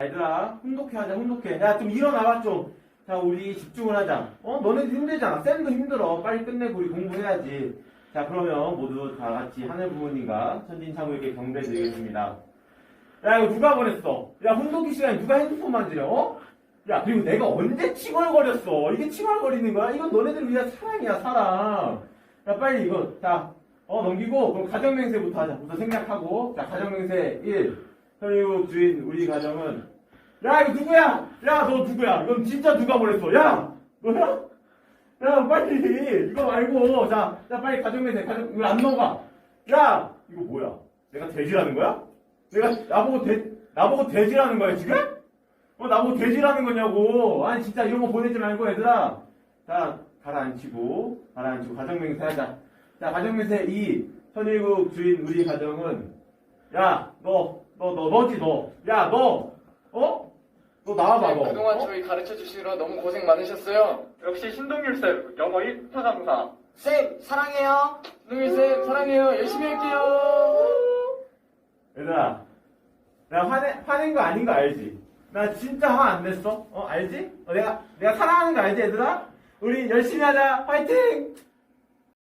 얘들아, 혼독해 하자, 혼독해. 야, 좀 일어나봐, 좀. 자, 우리 집중을 하자. 어? 너네도 힘들잖아. 쌤도 힘들어. 빨리 끝내고 우리 공부해야지. 자, 그러면 모두 다 같이 하늘 부모님과 천진창우에게 경배 드리겠습니다. 야, 이거 누가 보냈어? 야, 혼독기 시간에 누가 핸드폰 만지려? 어? 야, 그리고 내가 언제 칭얼거렸어? 이게 칭얼거리는 거야? 이건 너네들 위한 사랑이야, 사랑. 야, 빨리 이거, 자, 어, 넘기고, 그럼 가정맹세부터 하자. 부터 생략하고. 자, 가정맹세 1. 현육 주인, 우리 가정은. 야, 이거 누구야? 야, 너 누구야? 이건 진짜 누가 보냈어? 야! 너야? 야, 빨리. 이거 말고. 자, 자, 빨리 가정맹세. 가정, 이거 안 넘어가. 야! 이거 뭐야? 내가 돼지라는 거야? 내가, 나보고 돼, 나보고 돼지라는 거야, 지금? 어, 나보고 돼지라는 거냐고. 아니, 진짜 이런 거 보내지 말고, 얘들아. 자, 가라앉히고, 가라앉히고, 가정맹세 하자. 자, 가정맹세 2. 현일국 주인 우리 가정은, 야, 너, 너, 너, 너지, 너. 야, 너, 어? 너 나와봐, 쌤, 너. 그동안 어? 저희 가르쳐 주시느라 너무 고생 많으셨어요. 역시 신동률 쌤 영어 1타 강사. 쌤 사랑해요. 신동일 쌤 사랑해요. 열심히 할게요. 얘들아, 나 화내, 화낸 거 아닌 거 알지? 나 진짜 화 안 냈어? 어, 알지? 어, 내가, 내가 사랑하는 거 알지, 얘들아? 우리 열심히 하자! 화이팅!